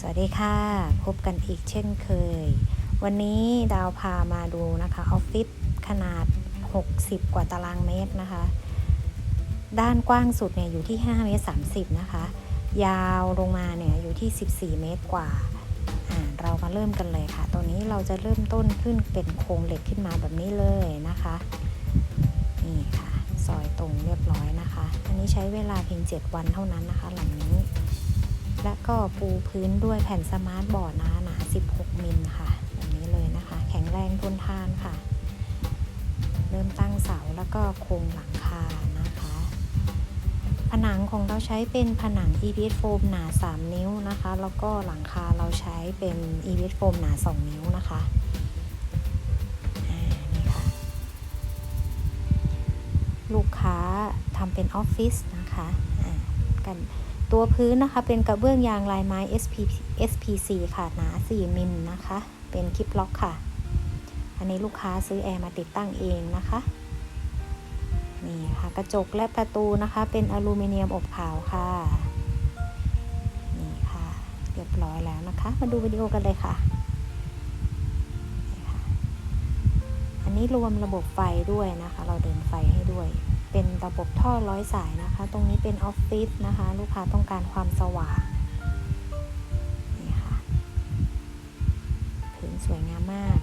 สวัสดีค่ะ พบกันอีกเช่นเคย วันนี้ดาวพามาดูนะคะออฟฟิศขนาด 60 กว่าตารางเมตรนะคะ ด้านกว้างสุดเนี่ยอยู่ที่ 5 เมตร 30 นะคะ ยาวลงมาเนี่ยอยู่ที่ 14 เมตรกว่า เรามาเริ่มกันเลยค่ะ ตัวนี้เราจะเริ่มต้นขึ้นเป็นโครงเหล็กขึ้นมาแบบนี้เลยนะคะ นี่ค่ะ ซอยตรงเรียบร้อยนะคะ อันนี้ใช้เวลาเพียง 7 วันเท่านั้นนะคะ หลังนี้ และก็ปูพื้นด้วยแผ่นสมาร์ทบอร์ดนะหนา 16 มิลค่ะแบบนี้เลยนะคะ แข็งแรงทนทานค่ะ เริ่มตั้งเสาแล้วก็โครงหลังคานะคะ ผนังของเราใช้เป็นผนัง EVS foam หนา 3 นิ้วนะคะ แล้วก็หลังคาเราใช้เป็น EVS foam หนา 2 นิ้วนะคะนี่ค่ะลูกค้าทำเป็นออฟฟิศนะคะอ่ากัน ตัวพื้นนะคะเป็นกระเบื้องยางลายไม้ SP SPC ค่ะหนา 4 มิลนะคะ เป็นคลิปล็อกค่ะ อันนี้ลูกค้าซื้อแอร์มาติดตั้งเองนะคะนี่ค่ะกระจกและประตูนะคะ เป็นอลูมิเนียมอบขาวค่ะนี่ค่ะ เรียบร้อยแล้วนะคะ มาดูวิดีโอกันเลยค่ะนี่ค่ะอันนี้รวมระบบไฟด้วยนะคะ เราเดินไฟให้ด้วย เป็นระบบท่อร้อยสายนะคะ ตรงนี้เป็นออฟฟิศนะคะ ลูกค้าต้องการความสว่างนี่ค่ะพื้นสวยงามมาก